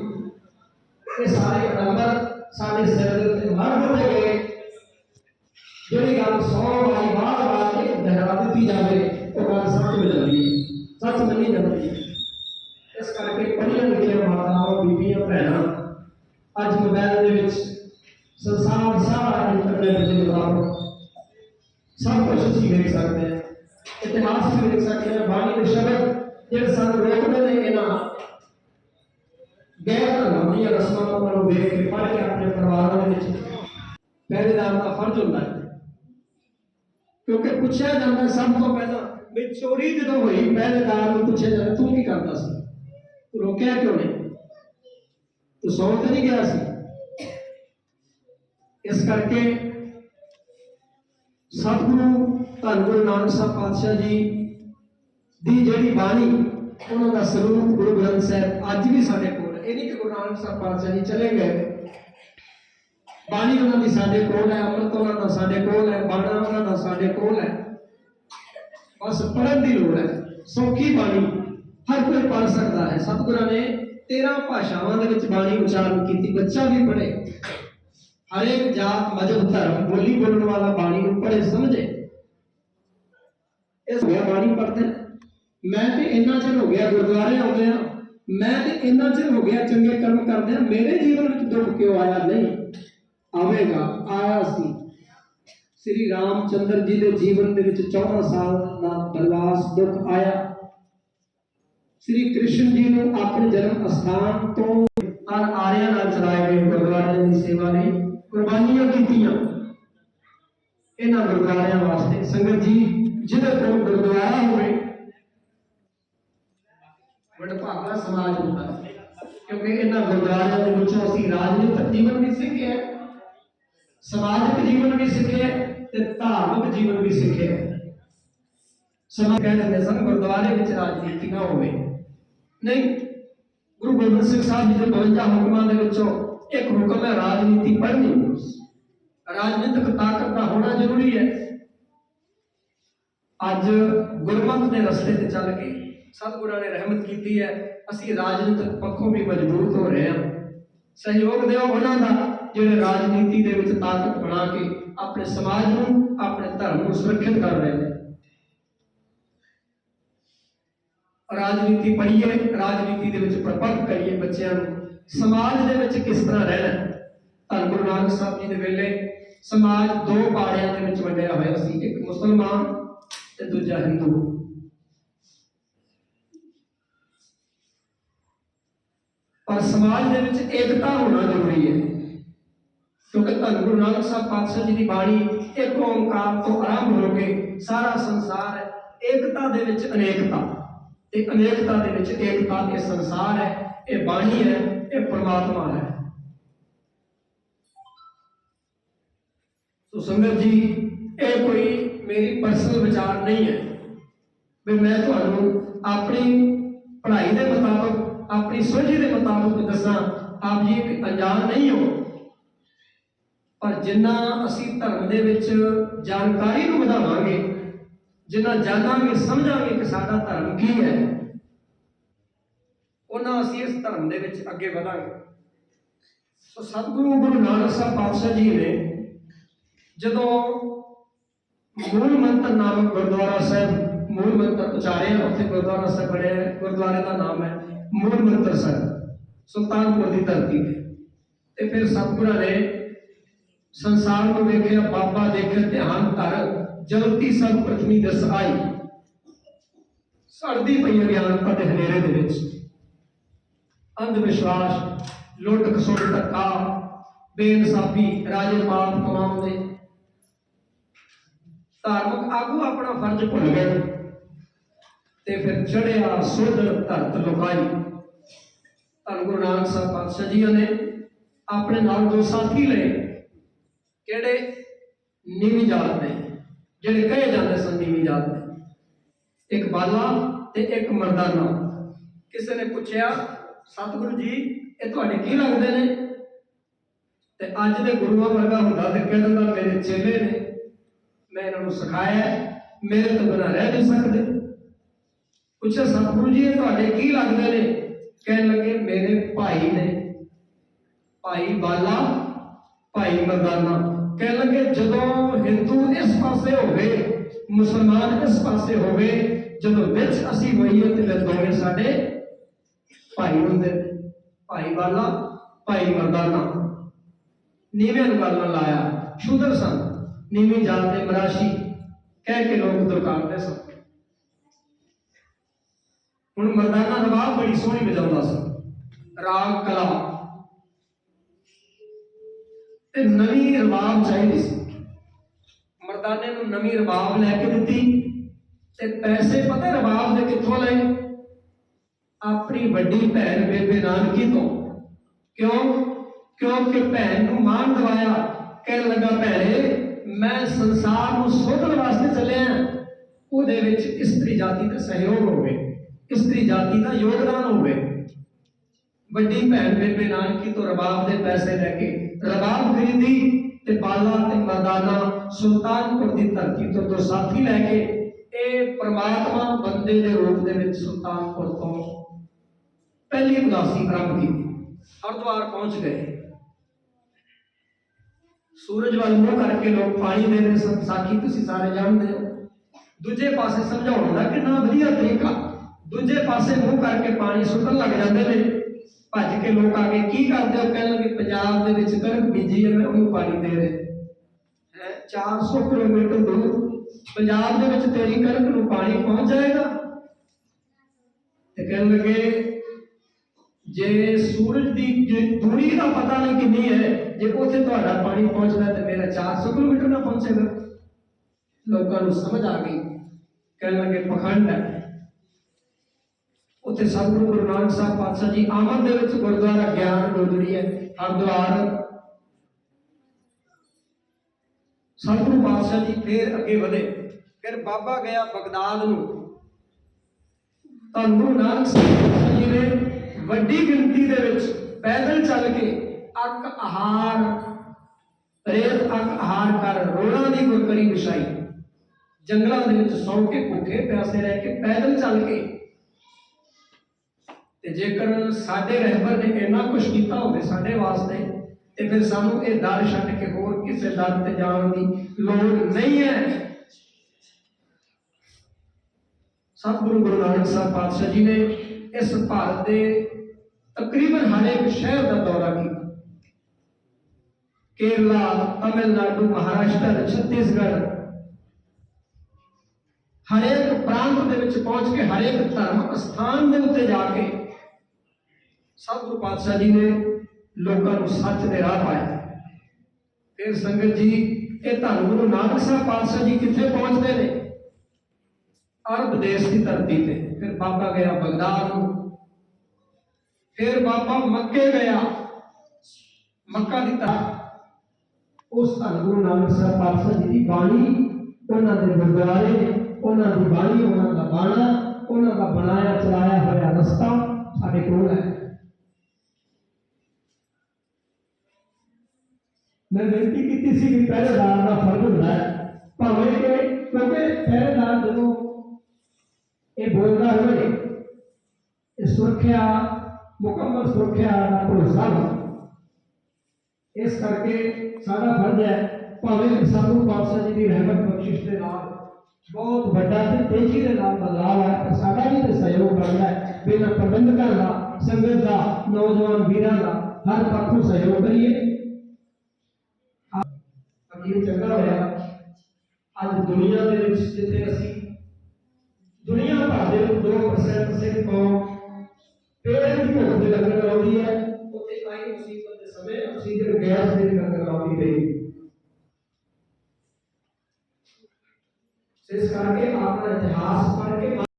ਇਹ ਸਾਰੇ ਨੰਬਰ ਸਾਡੇ ਸਿਰ ਦੇ ਉੱਤੇ ਮਰ ਹੁੰਦੇ ਗਏ ਜਿਹੜੀ ਗੱਲ ਸੌ ਵਾਰੀ ਬਾਰ ਬਾਰ ਕੇ ਦੁਹਰਾ ਦਿੱਤੀ ਜਾਵੇ ਉਹ ਗੱਲ ਸੱਚ ਹੋ ਜਾਂਦੀ ਹੈ ਸੱਚ ਮੰਨੀ ਜਾਂਦੀ ਹੈ ਇਸ ਕਰਕੇ ਪੜ੍ਹੀਆਂ ਲਿਖੀਆਂ ਮਾਤਾਵਾਂ ਬੀਬੀਆਂ ਭੈਣਾਂ ਅੱਜ ਮੋਬਾਈਲ ਦੇ ਵਿੱਚ ਸੰਸਾਰ ਸਾਰਾ ਇੰਟਰਨੈਟ ਦੇ ਮੁਤਾਬਕ ਸਭ ਕੁਝ ਅਸੀਂ ਵੇਖ ਸਕਦੇ ਹਾਂ ਇਤਿਹਾਸ ਵੀ ਵੇਖ ਸਕਦੇ ਹਾਂ ਬਾਣੀ ਦੇ ਸ਼ਬਦ ਜਿਹੜੇ ਸਾਨੂੰ ਰੋਕਦੇ ਨੇ ਇਹਨਾਂ ਗੈਰ ਧਰਮਾਂ ਦੀਆਂ ਰਸਮਾਂ ਨੂੰ ਵੇਖ ਕੇ ਪੜ੍ਹ ਕੇ ਆਪਣੇ ਪਰਿਵਾਰਾਂ ਦੇ ਵਿੱਚ ਪਹਿਰੇਦਾਰ ਦਾ ਫਰਜ਼ ਹੁੰਦਾ ਹੈ। ਕਿਉਂਕਿ ਪੁੱਛਿਆ ਜਾਂਦਾ ਸਭ ਤੋਂ ਪਹਿਲਾਂ, ਵੀ ਚੋਰੀ ਜਦੋਂ ਹੋਈ ਪਹਿਰੇਦਾਰ ਨੂੰ ਪੁੱਛਿਆ ਜਾਂਦਾ, ਤੂੰ ਕੀ ਕਰਦਾ ਸੀ? ਤੂੰ ਰੋਕਿਆ ਕਿਉਂ ਨਹੀਂ? ਤੂੰ ਸੌਂ ਤੇ ਨਹੀਂ ਗਿਆ ਸੀ? ਇਸ ਕਰਕੇ ਸਤਿਗੁਰੂ ਧੰਨ ਗੁਰੂ ਨਾਨਕ ਸਾਹਿਬ ਪਾਤਸ਼ਾਹ ਜੀ ਦੀ ਜਿਹੜੀ ਬਾਣੀ, ਉਹਨਾਂ ਦਾ ਸਰੂਪ ਗੁਰੂ ਗ੍ਰੰਥ ਸਾਹਿਬ ਅੱਜ ਵੀ ਸਾਡੇ ਇਹ ਨਹੀਂ ਕਿ ਗੁਰੂ ਨਾਨਕ ਸਾਹਿਬ ਪਾਤਸ਼ਾਹ ਜੀ ਚਲੇ ਗਏ। ਬਾਣੀ ਉਹਨਾਂ ਦੀ ਸਾਡੇ ਕੋਲ ਹੈ, ਅੰਮ੍ਰਿਤ ਉਹਨਾਂ ਦਾ ਸਾਡੇ ਕੋਲ ਹੈ ਬਾਣਾ ਉਹਨਾਂ ਦਾ ਸਾਡੇ ਕੋਲ ਹੈ। ਬਸ ਪੜ੍ਹਨ ਦੀ ਲੋੜ ਹੈ, ਸੌਖੀ ਬਾਣੀ ਹਰ ਕੋਈ ਪੜ੍ਹ ਸਕਦਾ ਹੈ। ਸਤਿਗੁਰਾਂ ਨੇ 13 ਭਾਸ਼ਾਵਾਂ ਦੇ ਵਿੱਚ ਬਾਣੀ ਉਚਾਰਨ ਕੀਤੀ, ਬੱਚਾ ਵੀ ਪੜ੍ਹੇ। ਹਰੇਕ ਜਾਤ ਮਜਬ ਧਰਮ ਬੋਲੀ ਬੋਲਣ ਵਾਲਾ ਬਾਣੀ ਨੂੰ ਪੜ੍ਹੇ, ਸਮਝੇ। ਇਸ ਹੋਇਆ ਬਾਣੀ ਪੜ੍ਹਦੇ ਮੈਂ ਤੇ ਇੰਨਾ ਚਿਰ ਹੋ ਗਿਆ ਗੁਰਦੁਆਰੇ ਆਉਂਦੇ ਆ ਮੈਂ ਤੇ ਇੰਨਾ ਚਿਰ ਹੋ ਗਿਆ ਚੰਗੇ ਕਰਮ ਕਰਦੇ ਆ ਮੇਰੇ ਜੀਵਨ ਵਿੱਚ ਦੁੱਖ ਕਿਉਂ ਆਇਆ? ਨਹੀਂ। ਆਵੇਗਾ, ਆਇਆ ਸੀ। ਸ੍ਰੀ ਰਾਮਚੰਦਰ ਜੀ ਦੇ ਜੀਵਨ ਦੇ ਵਿੱਚ 14 ਸਾਲ ਦਾ ਬਨਵਾਸ ਦੁੱਖ ਆਇਆ। ਸ੍ਰੀ ਕ੍ਰਿਸ਼ਨ ਜੀ ਨੂੰ ਆਪਣੇ ਜਨਮ ਅਸਥਾਨ ਤੋਂ ਅਨ ਆਰਿਆਂ ਨਾਲ ਚਲਾਏ ਗਏ ਗੁਰਦੁਆਰਿਆਂ ਦੀ ਸੇਵਾ ਲਈ ਕੁਰਬਾਨੀਆਂ ਕੀਤੀਆਂ। ਇਹਨਾਂ ਗੁਰਦੁਆਰਿਆਂ ਵਾਸਤੇ ਸੰਗਤ ਜੀ, ਜਿਹਦੇ ਕੋਲ ਗੁਰਦੁਆਰਾ ਹੋਵੇ ਵਡਭਾਗਾ ਸਮਾਜ ਹੁੰਦਾ ਹੈ। ਕਿਉਂਕਿ ਇਹਨਾਂ ਗੁਰਦੁਆਰਿਆਂ ਦੇ ਵਿੱਚੋਂ ਅਸੀਂ ਰਾਜਨੀਤਿਕ ਜੀਵਨ ਵੀ ਸਿੱਖਿਆ ਸਮਾਜਿਕ ਜੀਵਨ ਵੀ ਸਿੱਖਿਆ ਤੇ ਧਾਰਮਿਕ ਜੀਵਨ ਵੀ ਸਿੱਖਿਆ ਸਮਾਜ ਕਹਿੰਦੇ ਨੇ ਸਨ, ਗੁਰਦੁਆਰੇ ਵਿੱਚ ਰਾਜਨੀਤੀ ਨਾ ਹੋਵੇ। ਨਹੀਂ, ਗੁਰੂ ਗੋਬਿੰਦ ਸਿੰਘ ਸਾਹਿਬ ਜੀ ਦੇ 52 ਹੁਕਮਾਂ ਦੇ ਵਿੱਚੋਂ ਇੱਕ ਹੁਕਮ ਹੈ, ਰਾਜਨੀਤੀ ਪੜ੍ਹਨੀ। ਰਾਜਨੀਤਿਕ ਤਾਕਤ ਦਾ ਹੋਣਾ ਜ਼ਰੂਰੀ ਹੈ। ਅੱਜ ਗੁਰਮਤਿ ਦੇ ਰਸਤੇ ਤੇ ਚੱਲ ਕੇ ਸਤਿਗੁਰਾਂ ਨੇ ਰਹਿਮਤ ਕੀਤੀ ਹੈ, ਅਸੀਂ ਰਾਜਨੀਤਿਕ ਪੱਖੋਂ ਵੀ ਮਜ਼ਬੂਤ ਹੋ ਰਹੇ ਹਾਂ। ਸਹਿਯੋਗ ਦਿਓ ਉਹਨਾਂ ਦਾ, ਜਿਹੜੇ ਰਾਜਨੀਤੀ ਦੇ ਵਿੱਚ ਤਾਕਤ ਬਣਾ ਕੇ ਆਪਣੇ ਸਮਾਜ ਨੂੰ, ਆਪਣੇ ਧਰਮ ਨੂੰ ਸੁਰੱਖਿਅਤ ਕਰ ਰਹੇ ਨੇ। ਰਾਜਨੀਤੀ ਪੜ੍ਹੀਏ ਰਾਜਨੀਤੀ ਦੇ ਵਿੱਚ ਪ੍ਰਪੱਕ ਕਰੀਏ ਬੱਚਿਆਂ ਨੂੰ। ਸਮਾਜ ਦੇ ਵਿੱਚ ਕਿਸ ਤਰ੍ਹਾਂ ਰਹਿਣਾ ਧੰਨ ਗੁਰੂ ਨਾਨਕ ਸਾਹਿਬ ਜੀ ਦੇ ਵੇਲੇ ਸਮਾਜ ਦੋ ਪਾੜਿਆਂ ਦੇ ਵਿੱਚ ਵੰਡਿਆ ਹੋਇਆ ਸੀ, ਇੱਕ ਮੁਸਲਮਾਨ ਤੇ ਦੂਜਾ ਹਿੰਦੂ। ਪਰ ਸਮਾਜ ਦੇ ਵਿੱਚ ਏਕਤਾ ਹੋਣਾ ਜ਼ਰੂਰੀ ਹੈ। ਕਿਉਂਕਿ ਧੰਨ ਗੁਰੂ ਨਾਨਕ ਸਾਹਿਬ ਪਾਤਸ਼ਾਹ ਜੀ ਦੀ ਬਾਣੀ, ਇੱਕ ਓੰਕਾਰ ਤੋਂ ਆਰੰਭ ਹੋ ਕੇ ਸਾਰਾ ਸੰਸਾਰ ਹੈ। ਏਕਤਾ ਦੇ ਵਿੱਚ ਅਨੇਕਤਾ। ਤੇ ਅਨੇਕਤਾ ਦੇ ਵਿੱਚ ਏਕਤਾ, ਇਹ ਸੰਸਾਰ ਹੈ, ਇਹ ਬਾਣੀ ਹੈ, ਇਹ ਪ੍ਰਮਾਤਮਾ ਹੈ। ਸੋ ਸੰਗਤ ਜੀ, ਇਹ ਕੋਈ ਮੇਰੀ ਪਰਸਨਲ ਵਿਚਾਰ ਨਹੀਂ ਹੈ। ਵੀ ਮੈਂ ਤੁਹਾਨੂੰ ਆਪਣੀ ਪੜ੍ਹਾਈ ਦੇ ਮੁਤਾਬਕ ਆਪਣੀ ਸੋਝੀ ਦੇ ਮੁਤਾਬਕ ਦੱਸਾਂ, ਆਪ ਜੀ ਇੱਕ ਅਣਜਾਣ ਨਹੀਂ ਹੋ। ਪਰ ਜਿੰਨਾ ਅਸੀਂ ਧਰਮ ਦੇ ਵਿੱਚ ਜਾਣਕਾਰੀ ਨੂੰ ਵਧਾਵਾਂਗੇ, ਜਿੰਨਾ ਜਾਣਾਂਗੇ ਸਮਝਾਂਗੇ ਕਿ ਸਾਡਾ ਧਰਮ ਕੀ ਹੈ, ਉਹਨਾਂ ਅਸੀਂ ਇਸ ਧਰਮ ਦੇ ਵਿੱਚ ਅੱਗੇ ਵਧਾਂਗੇ। ਸੋ ਸਤਿਗੁਰੂ ਗੁਰੂ ਨਾਨਕ ਸਾਹਿਬ ਪਾਤਸ਼ਾਹ ਜੀ ਨੇ ਜਦੋਂ ਮੂਲ ਮੰਤਰ ਨਾਮਕ ਗੁਰਦੁਆਰਾ ਸਾਹਿਬ ਮੂਲ ਮੰਤਰ ਉਚਾਰਿਆ, ਉੱਥੇ ਗੁਰਦੁਆਰਾ ਸਾਹਿਬ ਬਣਿਆ, ਗੁਰਦੁਆਰੇ ਦਾ ਨਾਮ ਹੈ ਮੂਲ ਮੰਤਰ ਸਾਹਿਬ ਸੁਲਤਾਨਪੁਰ ਦੀ ਧਰਤੀ ਤੇ। ਤੇ ਫਿਰ ਸਤਿਗੁਰਾਂ ਨੇ ਸੰਸਾਰ ਨੂੰ ਵੇਖਿਆ, ਬਾਬਾ ਦੇਖੇ ਧਿਆਨ ਧਰ ਜਲਤੀ ਸਭ ਪ੍ਰਥਮੀ ਦਸ ਆਈ। ਸੜਦੀ ਪਈ ਅਗਿਆਨਤਾ ਦੇ ਹਨੇਰੇ ਦੇ ਵਿੱਚ। ਅੰਧ ਵਿਸ਼ਵਾਸ ਲੁੱਟ ਖਸੁੱਟ, ਧੱਕਾ, ਬੇਇਨਸਾਫੀ, ਰਾਜੇ ਮਾਪ ਕਮਾਉਂਦੇ। ਧਾਰਮਿਕ ਆਗੂ ਆਪਣਾ ਫਰਜ਼ ਭੁੱਲ ਗਏ। ਤੇ ਫਿਰ ਚੜਿਆ ਸੋਧਰ ਧਰਤ ਲੁਕਾਈ। ਧੰਨ ਗੁਰੂ ਨਾਨਕ ਸਾਹਿਬ ਪਾਤਸ਼ਾਹ ਜੀ ਨੇ ਆਪਣੇ ਨਾਲ ਦੋ ਸਾਥੀ ਲਏ। ਕਿਹੜੇ? ਨੀਵੀਂ ਜਾਤ ਦੇ। ਜਿਹੜੇ ਕਹੇ ਜਾਂਦੇ ਸਨ ਨੀਵੀਂ ਜਾਤ ਦੇ। ਇੱਕ ਬਾਲਾ ਤੇ ਇੱਕ ਮਰਦਾਨਾ। ਕਿਸੇ ਨੇ ਪੁੱਛਿਆ, ਸਤਿਗੁਰੂ ਜੀ, ਇਹ ਤੁਹਾਡੇ ਕੀ ਲੱਗਦੇ ਨੇ? ਤੇ ਅੱਜ ਦੇ ਗੁਰੂਆਂ ਵਰਗਾ ਹੁੰਦਾ ਤੇ ਕਹਿ ਦਿੰਦਾ, ਮੇਰੇ ਚੇਲੇ ਨੇ। ਮੈਂ ਇਹਨਾਂ ਨੂੰ ਸਿਖਾਇਆ ਮੇਰੇ ਤੋਂ ਬਿਨਾਂ ਰਹਿ ਨਹੀਂ ਸਕਦੇ। ਪੁੱਛਿਆ ਸਤਿਗੁਰੂ ਜੀ ਇਹ ਤੁਹਾਡੇ ਕੀ ਲੱਗਦੇ ਨੇ? ਕਹਿਣ ਲੱਗੇ, ਮੇਰੇ ਭਾਈ ਨੇ। ਭਾਈ ਬਾਲਾ, ਭਾਈ ਮਰਦਾਨਾ। ਕਹਿਣ ਲੱਗੇ, ਜਦੋਂ ਹਿੰਦੂ ਇਸ ਪਾਸੇ ਹੋਵੇ, ਮੁਸਲਮਾਨ ਇਸ ਪਾਸੇ ਹੋਵੇ, ਜਦੋਂ ਵਿੱਚ ਅਸੀਂ ਹੋਈਏ, ਤੇ ਫਿਰ ਦੋਵੇਂ ਸਾਡੇ ਭਾਈ ਹੁੰਦੇ ਨੇ। ਭਾਈ ਬਾਲਾ, ਭਾਈ ਮਰਦਾਨਾ। ਨੀਵੇਂ ਨੂੰ ਗੱਲ ਨਾਲ ਲਾਇਆ ਸ਼ੂਦਰ ਸਨ। ਨੀਵੀਂ ਜਾਤ ਦੇ ਮਰਾਸ਼ੀ। ਕਹਿ ਕੇ ਲੋਕ ਦੁਰਕਾਰਦੇ ਸਨ। ਹੁਣ ਮਰਦਾਨਾ ਨਵਾਬ ਬੜੀ ਸੋਹਣੀ ਵਜਾਉਂਦਾ ਸੀ। ਰਾਗ ਕਲਾ। ਤੇ ਨਵੀਂ ਰਬਾਬ ਚਾਹੀਦੀ ਸੀ। ਮਰਦਾਨੇ ਨੂੰ ਨਵੀਂ ਰਬਾਬ ਲੈ ਕੇ ਦਿੱਤੀ ਤੇ ਪੈਸੇ ਪਤਾ ਰਬਾਬ ਦੇ ਕਿੱਥੋਂ ਲਏ? ਆਪਣੀ ਵੱਡੀ ਭੈਣ ਬੇਬੇ ਨਾਨਕੀ ਤੋਂ। ਕਿਉਂ? ਕਿਉਂਕਿ ਭੈਣ ਨੂੰ ਮਾਣ ਦਵਾਇਆ। ਕਹਿਣ ਲੱਗਾ, ਭੈਣੇ, ਮੈਂ ਸੰਸਾਰ ਨੂੰ ਸੋਧਣ ਵਾਸਤੇ ਚੱਲਿਆ। ਉਹਦੇ ਵਿੱਚ ਇਸਤਰੀ ਜਾਤੀ ਦਾ ਸਹਿਯੋਗ ਹੋਵੇ। ਇਸਤਰੀ ਜਾਤੀ ਦਾ ਯੋਗਦਾਨ ਹੋਵੇ। ਵੱਡੀ ਭੈਣ ਬੇਬੇ ਨਾਨਕੀ ਤੋਂ ਰਬਾਬ ਦੇ ਪੈਸੇ ਲੈ ਕੇ ਰਬਾਬ ਖਰੀਦੀ ਤੇ ਬਾਲਾ ਤੇ ਮਰਦਾਨਾ ਸੁਲਤਾਨਪੁਰ ਦੀ ਧਰਤੀ ਤੋਂ ਦੋ ਸਾਥੀ ਲੈ ਕੇ ਇਹ ਪ੍ਰਮਾਤਮਾ ਬੰਦੇ ਦੇ ਰੂਪ ਦੇ ਵਿੱਚ ਸੁਲਤਾਨਪੁਰ ਤੋਂ ਪਹਿਲੀ ਉਦਾਸੀ ਆਰੰਭ ਕੀਤੀ। ਹਰਦੁਆਰ ਪਹੁੰਚ ਗਏ। ਸੂਰਜ ਵੱਲ ਮੂੰਹ ਕਰਕੇ ਲੋਕ ਪਾਣੀ ਦੇ ਰਹੇ ਸਨ। ਸਾਖੀ, ਤੁਸੀਂ ਸਾਰੇ ਜਾਣਦੇ ਹੋ। ਦੂਜੇ ਪਾਸੇ ਸਮਝਾਉਣ ਦਾ ਕਿੰਨਾ ਵਧੀਆ ਤਰੀਕਾ ਦੂਜੇ ਪਾਸੇ ਮੂੰਹ ਕਰਕੇ ਪਾਣੀ ਸੁੱਟਣ ਲੱਗ ਜਾਂਦੇ ਨੇ। ਭੱਜ ਕੇ ਲੋਕ ਆ ਕੇ ਕੀ ਕਰਦੇ ਹੋ ਕਹਿਣ ਲੱਗੇ, ਪੰਜਾਬ ਦੇ ਵਿੱਚ ਕਣਕ ਬੀਜੀ ਹੈ, ਮੈਂ ਉਹਨੂੰ ਪਾਣੀ ਦੇ ਰਹੇ। 400 ਕਿਲੋਮੀਟਰ ਦੂਰ। ਪੰਜਾਬ ਦੇ ਵਿੱਚ ਤੇਰੀ ਕਣਕ ਨੂੰ ਪਾਣੀ ਪਹੁੰਚ ਜਾਏਗਾ? ਤੇ ਕਹਿਣ ਲੱਗੇ, ਜੇ ਸੂਰਜ ਦੀ ਦੂਰੀ ਦਾ ਪਤਾ ਨਹੀਂ ਕਿੰਨੀ ਹੈ, ਜੇ ਉੱਥੇ ਤੁਹਾਡਾ ਪਾਣੀ ਪਹੁੰਚਦਾ ਤੇ ਮੇਰਾ 400 ਕਿਲੋਮੀਟਰ ਨਾ ਪਹੁੰਚੇਗਾ। ਲੋਕਾਂ ਨੂੰ ਸਮਝ ਆ ਗਈ। ਕਹਿਣ ਲੱਗੇ, ਪਖੰਡ ਹੈ। ਉੱਥੇ ਸਤਿਗੁਰੂ ਗੁਰੂ ਨਾਨਕ ਸਾਹਿਬ ਪਾਤਸ਼ਾਹ ਜੀ ਆਮਦ ਦੇ ਵਿੱਚ ਗੁਰਦੁਆਰਾ ਗਿਆਨ ਗੋਦੜੀ ਹੈ, ਹਰਿਦੁਆਰ। ਸਤਿਗੁਰੂ ਪਾਤਸ਼ਾਹ ਜੀ ਫੇਰ ਅੱਗੇ ਵਧੇ, ਫਿਰ ਬਾਬਾ ਗਿਆ ਬਗਦਾਦ ਨੂੰ। ਤਾਂ ਗੁਰੂ ਨਾਨਕ ਸਾਹਿਬ ਜੀ ਨੇ ਵੱਡੀ ਗਿਣਤੀ ਦੇ ਵਿੱਚ ਪੈਦਲ ਚੱਲ ਕੇ ਅੱਕ ਆਹਾਰ ਰੇਤ ਅੱਕ ਆਹਾਰ ਕਰ ਰੋੜਾਂ ਦੀ ਗੁਰਕਰੀ ਵਿਛਾਈ। ਜੰਗਲਾਂ ਦੇ ਵਿੱਚ ਸੌਂ ਕੇ ਭੁੱਖੇ ਪਿਆਸੇ ਰਹਿ ਕੇ ਪੈਦਲ ਚੱਲ ਕੇ ਤੇ ਜੇਕਰ ਸਾਡੇ ਰਹਿਬਰ ਨੇ ਇੰਨਾ ਕੁਝ ਕੀਤਾ ਹੋਵੇ ਸਾਡੇ ਵਾਸਤੇ, ਤੇ ਫਿਰ ਸਾਨੂੰ ਇਹ ਦਰ ਛੱਡ ਕੇ ਹੋਰ ਕਿਸੇ ਦਰ ਤੇ ਜਾਣ ਦੀ ਲੋੜ ਨਹੀਂ ਹੈ। ਸਤਿਗੁਰੂ ਗੁਰੂ ਨਾਨਕ ਸਾਹਿਬ ਪਾਤਸ਼ਾਹ ਜੀ ਨੇ ਇਸ ਭਾਰਤ ਦੇ ਤਕਰੀਬਨ ਹਰ ਇੱਕ ਸ਼ਹਿਰ ਦਾ ਦੌਰਾ ਕੀਤਾ। ਕੇਰਲਾ, ਤਮਿਲਨਾਡੂ, ਮਹਾਰਾਸ਼ਟਰ, ਛੱਤੀਸਗੜ੍ਹ। ਹਰੇਕ ਪ੍ਰਾਂਤ ਦੇ ਵਿੱਚ ਪਹੁੰਚ ਕੇ ਹਰੇਕ ਧਰਮ ਸਥਾਨ ਦੇ ਉੱਤੇ ਜਾ ਕੇ ਸਤਿਗੁਰੂ ਪਾਤਸ਼ਾਹ ਜੀ ਨੇ ਲੋਕਾਂ ਨੂੰ ਸੱਚ ਦੇ ਰਾਹ ਪਾਇਆ ਫਿਰ ਸੰਗਤ ਜੀ, ਇਹ ਧੰਨ ਗੁਰੂ ਨਾਨਕ ਸਾਹਿਬ ਪਾਤਸ਼ਾਹ ਜੀ ਕਿੱਥੇ ਪਹੁੰਚਦੇ ਨੇ? ਅਰਬ ਦੇਸ਼ ਦੀ ਧਰਤੀ ਤੇ। ਫਿਰ ਬਾਬਾ ਗਿਆ ਬਗਦਾਦ ਨੂੰ। ਫਿਰ ਬਾਬਾ ਮੱਕੇ ਗਿਆ। ਮੱਕਾ ਦੀ ਤਰ੍ਹਾਂ ਉਸ ਧੰਨ ਗੁਰੂ ਨਾਨਕ ਸਾਹਿਬ ਪਾਤਸ਼ਾਹ ਜੀ ਦੀ ਬਾਣੀ ਉਹਨਾਂ ਦੇ ਗੁਰਦੁਆਰੇ ਉਹਨਾਂ ਦੀ ਬਾਣੀ, ਉਹਨਾਂ ਦਾ ਬਾਣਾ, ਉਹਨਾਂ ਦਾ ਬਣਾਇਆ, ਚਲਾਇਆ ਹੋਇਆ ਰਸਤਾ ਸਾਡੇ ਕੋਲ ਹੈ। ਮੈਂ ਬੇਨਤੀ ਕੀਤੀ ਸੀ ਕਿ ਪਹਿਰੇਦਾਰ ਦਾ ਫਰਜ਼ ਹੁੰਦਾ ਹੈ ਭਾਵੇਂ ਕਿ ਕਿਉਂਕਿ ਪਹਿਰੇਦਾਰ ਜਦੋਂ ਇਹ ਬੋਲਦਾ ਹੋਵੇ ਇਹ ਸੁਰੱਖਿਆ ਮੁਕੰਮਲ ਸੁਰੱਖਿਆ ਦਾ ਭਰੋਸਾ ਹੁੰਦਾ ਇਸ ਕਰਕੇ ਸਾਡਾ ਫਰਜ਼ ਹੈ ਭਾਵੇਂ ਕਿ ਸਾਨੂੰ ਪਾਤਸ਼ਾਹ ਜੀ ਦੀ ਰਹਿਮਤ ਬਖਸ਼ਿਸ਼ ਦੇ ਨਾਲ ਬਹੁਤ ਵੱਡਾ ਤੇ ਤੇਜ਼ੀ ਦੇ ਨਾਲ ਬਦਲਾਅ ਹੈ ਪਰ ਸਾਡਾ ਵੀ ਤੇ ਸਹਿਯੋਗ ਬਣਦਾ ਹੈ ਬਿਨਾਂ ਪ੍ਰਬੰਧਕਾਂ ਦਾ ਸੰਗਤ ਦਾ ਨੌਜਵਾਨ ਵੀਰਾਂ ਦਾ ਹਰ ਪੱਖੋਂ ਸਹਿਯੋਗ ਕਰੀਏ ਅਗਲੀ ਚੰਗਾ ਹੋਇਆ ਅੱਜ ਦੁਨੀਆ ਦੇ ਵਿੱਚ ਜਿੱਥੇ ਅਸੀਂ ਦੁਨੀਆ ਭਰ ਦੇ ਵਿੱਚ 2% ਸਿੱਖ ਕੌਮ ਪੇੜ ਦੀ ਭੁੱਖ ਦੇ ਲੰਗਰ ਲਾਉਂਦੀ ਹੈ, ਉੱਥੇ ਆਈ ਮੁਸੀਬਤ ਦੇ ਸਮੇਂ ਆਕਸੀਜਨ, ਗੈਸ ਦੇ ਲੰਗਰ ਲਾਉਂਦੀ ਪਈ। ਇਸ ਕਰਕੇ ਆਪਣਾ ਇਤਿਹਾਸ ਪੜ੍ਹ ਕੇ